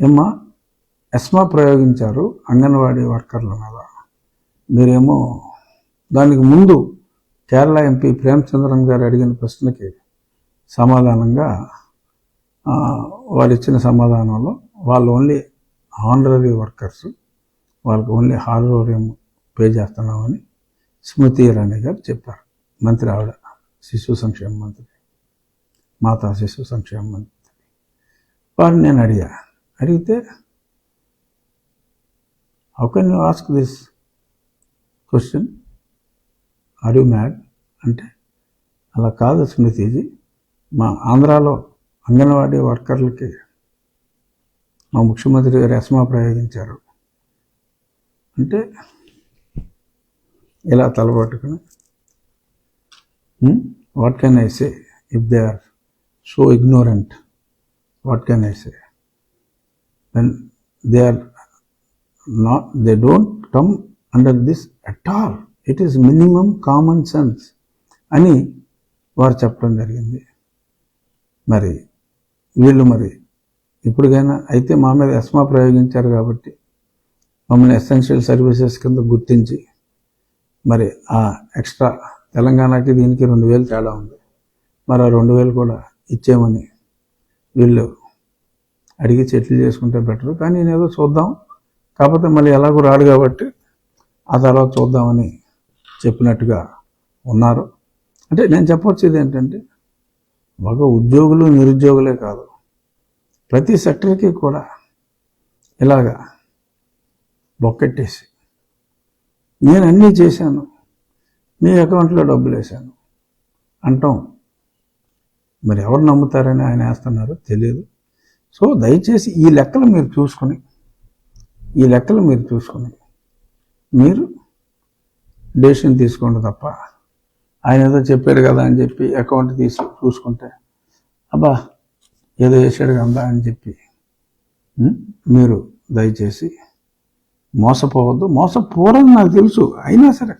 ఏమ్మా ఎస్మా ప్రయోగించారు అంగన్వాడీ వర్కర్ల మీద. మీరేమో దానికి ముందు కేరళ ఎంపీ ప్రేమచంద్రన్ గారు అడిగిన ప్రశ్నకి సమాధానంగా వారు ఇచ్చిన సమాధానంలో వాళ్ళు ఓన్లీ ఆనరరీ వర్కర్స్ వాళ్ళకి ఓన్లీ హానరోరియం పే చేస్తున్నామని స్మృతి ఇరానీ గారు చెప్పారు. మంత్రి ఆవిడ శిశు సంక్షేమ మంత్రి మాతా శిశు సంక్షేమ మంత్రి. వారిని నేను అడిగా అడిగితే how can you ask this question are you mad అంటే అలా కాదు స్మృతిజీ మా ఆంధ్రాలో అంగన్వాడీ వర్కర్లకి మా ముఖ్యమంత్రి గారు ఎస్మా ప్రయోగించారు. అంటే ఇలా తలపట్టుకుని what can I say if they are so ignorant what can I say when they are not they don't come under this at all. It is minimum common sense అని వారు చెప్పడం జరిగింది. మరి వీళ్ళు మరి ఇప్పటికైనా అయితే మా మీద ఎస్మా ప్రయోగించారు కాబట్టి మమ్మల్ని ఎసెన్షియల్ సర్వీసెస్ కింద గుర్తించి మరి ఆ ఎక్స్ట్రా తెలంగాణకి దీనికి రెండు వేలు తేడా ఉంది. మరి ఆ రెండు వేలు కూడా ఇచ్చేమని వీళ్ళు అడిగి చెట్లు చేసుకుంటే బెటర్. కానీ నేనేదో చూద్దాం. కాకపోతే మళ్ళీ ఎలాగో రాడు కాబట్టి ఆ తర్వాత చూద్దామని చెప్పినట్టుగా ఉన్నారు. అంటే నేను చెప్పొచ్చేది ఏంటంటే ఒక ఉద్యోగులు నిరుద్యోగులే కాదు. ప్రతి సెక్టర్కి కూడా ఇలాగా బొక్కెట్టేసి నేను అన్నీ చేశాను. మీ అకౌంట్లో డబ్బులు వేశాను. అంటాం. మరి ఎవరు నమ్ముతారని ఆయన వేస్తున్నారో? తెలియదు. సో దయచేసి ఈ లెక్కలు మీరు చూసుకొని ఈ లెక్కలు మీరు చూసుకుని మీరు డెసిషన్ తీసుకోండి తప్ప. ఆయన ఏదో చెప్పారు కదా అని చెప్పి అకౌంట్ తీసి చూసుకుంటే అబ్బా ఏదో వేసాడు కదా అని చెప్పి మీరు దయచేసి మోసపోవద్దు. మోసపోరని నాకు తెలుసు అయినా సరే.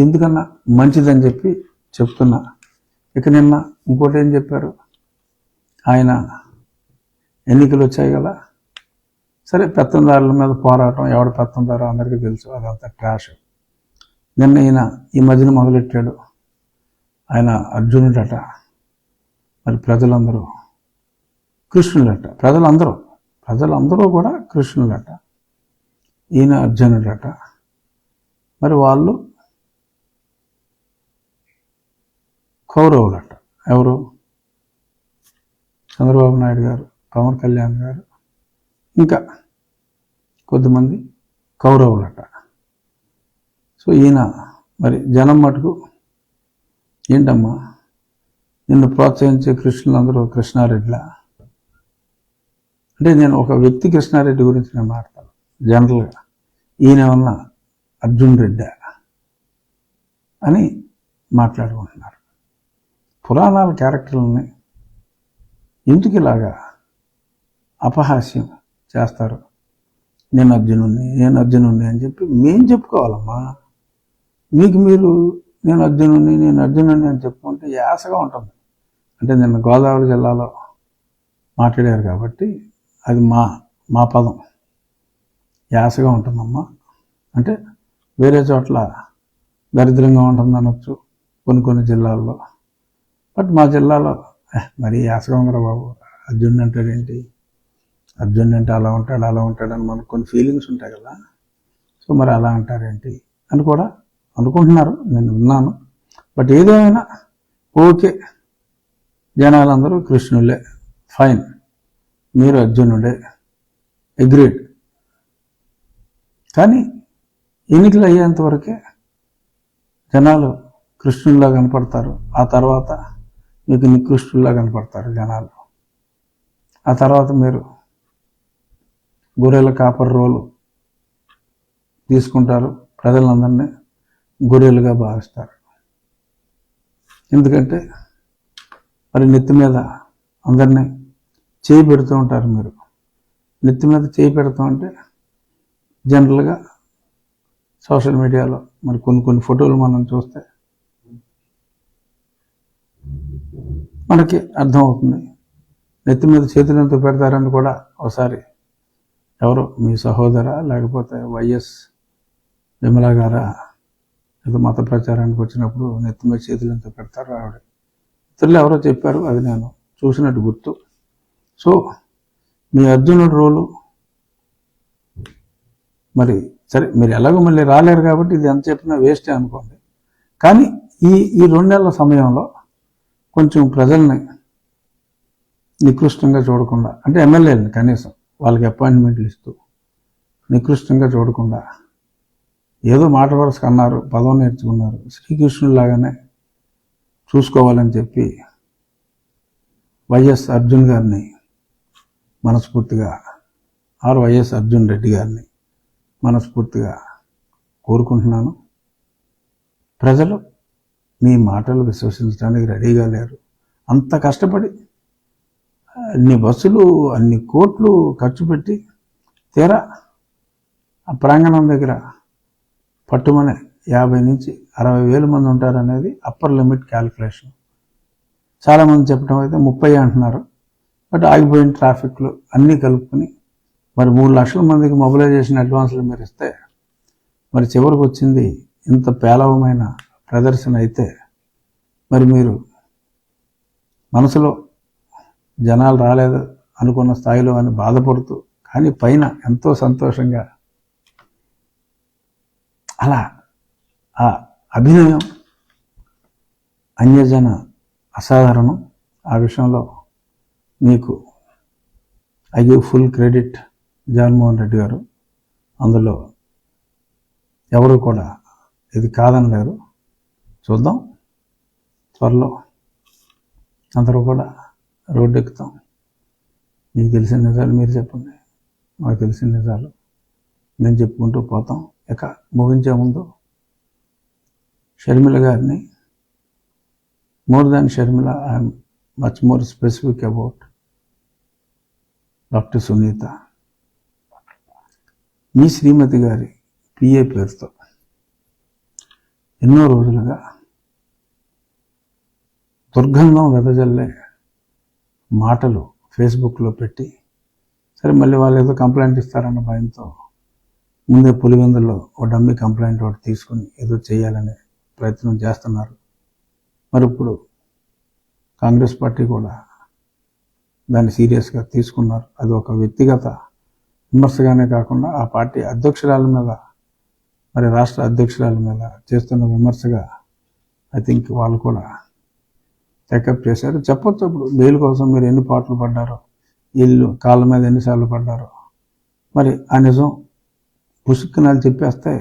ఎందుకన్నా? మంచిదని చెప్పి చెప్తున్నా. ఇక నిన్న ఇంకోటి ఏం చెప్పారు? ఆయన ఎన్నికలు వచ్చాయి కదా. సరే పెత్తందారుల మీద పోరాటం ఎవడు పెత్తందారో అందరికీ తెలుసు అదంతా ట్రాష్ నిన్న ఈయన ఈ మధ్యన మొదలెట్టాడు. ఆయన అర్జునుడట మరి ప్రజలందరూ కృష్ణుడట ప్రజలందరూ ప్రజలందరూ కూడా కృష్ణుడట ఈయన అర్జునుడట. మరి వాళ్ళు కౌరవులట. ఎవరు? చంద్రబాబు నాయుడు గారు. పవన్ కళ్యాణ్ గారు ఇంకా కొద్దిమంది కౌరవులట. సో ఈయన మరి జనం మటుకు ఏంటమ్మా నిన్ను ప్రోత్సహించే కృష్ణులందరూ కృష్ణారెడ్డిలా? అంటే నేను ఒక వ్యక్తి కృష్ణారెడ్డి గురించి నేను మాట్లాడతాను జనరల్గా. ఈయన ఉన్న అర్జున్ రెడ్డి అని మాట్లాడుకుంటున్నారు. పురాణాల క్యారెక్టర్లని ఎందుకు ఇలాగా అపహాస్యం చేస్తారు. నేను అర్జునుడిని నేను అర్జునుడిని అని చెప్పి మేం చెప్పుకోవాలమ్మా. మీకు మీరు నేను అర్జునుడిని నేను అర్జునుడిని అని చెప్పుకుంటే యాసగా ఉంటుంది. అంటే నిన్న గోదావరి జిల్లాలో మాట్లాడారు కాబట్టి అది మా మా పదం. యాసగా ఉంటుందమ్మా. అంటే వేరే చోట్ల దరిద్రంగా ఉంటుంది అనొచ్చు కొన్ని కొన్ని జిల్లాల్లో. బట్ మా జిల్లాలో మరీ యాసగా ఉందిరా బాబు? అర్జునుడు అంటాడేంటి అర్జున్ అంటే అలా ఉంటాడు అలా ఉంటాడని మనకు కొన్ని ఫీలింగ్స్ ఉంటాయి కదా. సో మరి అలా అంటారేంటి అని కూడా అనుకుంటున్నారు. నేను విన్నాను. బట్ ఏదేమైనా ఓకే. జనాలందరూ కృష్ణులే. ఫైన్ మీరు అర్జునుడే. అగ్రీడ్ కానీ ఎన్నికలు అయ్యేంత వరకే జనాలు కృష్ణుల్లా కనపడతారు. ఆ తర్వాత మీకు నికృష్ణుల్లా కనపడతారు జనాలు. ఆ తర్వాత మీరు గొర్రెల కాపర్ రోలు తీసుకుంటారు ప్రజలందరినీ గొర్రెలుగా భావిస్తారు. ఎందుకంటే మరి నెత్తి మీద అందరినీ చేయి పెడుతూ ఉంటారు మీరు. నెత్తి మీద చేయి పెడుతూ ఉంటే జనరల్గా సోషల్ మీడియాలో మరి కొన్ని కొన్ని ఫోటోలు మనం చూస్తే మనకి అర్థమవుతుంది. నెత్తి మీద చేతులు ఎంత పెడతారని కూడా ఒకసారి ఎవరు? మీ సహోదరా లేకపోతే వైఎస్ విమలా గారా? ఏదో మత ప్రచారానికి వచ్చినప్పుడు నెత్తి మీద చేతులు ఎంత పెడతారు ఆవిడ. ఇతరులు ఎవరో చెప్పారు అది నేను చూసినట్టు గుర్తు. సో మీ అర్జునుడు రోలు మరి సరే మీరు ఎలాగో మళ్ళీ రాలేరు కాబట్టి ఇది ఎంత చెప్పినా వేస్టే అనుకోండి. కానీ ఈ ఈ రెండు నెలల సమయంలో కొంచెం ప్రజల్ని నికృష్టంగా చూడకుండా అంటే ఎమ్మెల్యేలని కనీసం వాళ్ళకి అపాయింట్మెంట్లు ఇస్తూ నికృష్టంగా చూడకుండా ఏదో మాట వరుసకు అన్నారు పదం నేర్చుకున్నారు శ్రీకృష్ణుడిలాగానే చూసుకోవాలని చెప్పి వైఎస్ అర్జున్ గారిని మనస్ఫూర్తిగా ఆర్ వైఎస్ అర్జున్ రెడ్డి గారిని మనస్ఫూర్తిగా కోరుకుంటున్నాను. ప్రజలు మీ మాటలు విశ్వసించడానికి రెడీగా లేరు. అంత కష్టపడి అన్ని బస్సులు అన్ని కోట్లు ఖర్చు పెట్టి తీరా ఆ ప్రాంగణం దగ్గర పట్టుమనే యాభై నుంచి అరవై వేల మంది ఉంటారనేది అప్పర్ లిమిట్ క్యాలిక్యులేషన్ చాలామంది చెప్పడం అయితే ముప్పై అంటున్నారు. బట్ ఆగిపోయిన ట్రాఫిక్లు అన్నీ కలుపుకొని మరి మూడు లక్షల మందికి మొబిలైజేషన్ అడ్వాన్స్లు మీరు ఇస్తే మరి చివరికి వచ్చింది ఇంత పేలవమైన ప్రదర్శన అయితే మరి మీరు మనసులో జనాలు రాలేదు అనుకున్న స్థాయిలో అని బాధపడుతూ కానీ పైన ఎంతో సంతోషంగా అలా ఆ అభినయం అన్యజన అసాధారణం ఆ విషయంలో మీకు I give full credit Jaganmohan Reddy గారు. అందులో ఎవరు కూడా ఇది కాదనలేరు. చూద్దాం. త్వరలో అందరూ కూడా రోడ్డు ఎక్కుతాం మీకు తెలిసిన నిజాలు మీరు చెప్పండి. మాకు తెలిసిన నిజాలు మేము చెప్పుకుంటూ పోతాం. ఇక ముగించే ముందు షర్మిల గారిని more than Sharmila I'm much more specific about doctor Sunitha. మీ శ్రీమతి గారి పిఏ పేరుతో ఎన్నో రోజులుగా దుర్గంధం వెదజల్లే మాటలు ఫేస్బుక్లో పెట్టి సరే మళ్ళీ వాళ్ళు ఏదో కంప్లైంట్ ఇస్తారన్న భయంతో ముందే పులివెందుల్లో ఒక డమ్మీ కంప్లైంట్ ఒకటి తీసుకుని ఏదో చేయాలనే ప్రయత్నం చేస్తున్నారు. మరి ఇప్పుడు కాంగ్రెస్ పార్టీ కూడా దాన్ని సీరియస్గా తీసుకున్నారు. అది ఒక వ్యక్తిగత విమర్శగానే కాకుండా ఆ పార్టీ అధ్యక్షురాల మీద మరి రాష్ట్ర అధ్యక్షురాల మీద చేస్తున్న విమర్శగా ఐ థింక్ వాళ్ళు కూడా చెకప్ చేశారు. చెప్పొచ్చు అప్పుడు బెయిల్ కోసం మీరు ఎన్ని పాటలు పడ్డారు ఇల్లు కాళ్ళ మీద ఎన్నిసార్లు పడ్డారు. మరి ఆ నిజం పుసుక్కునాలు చెప్పేస్తే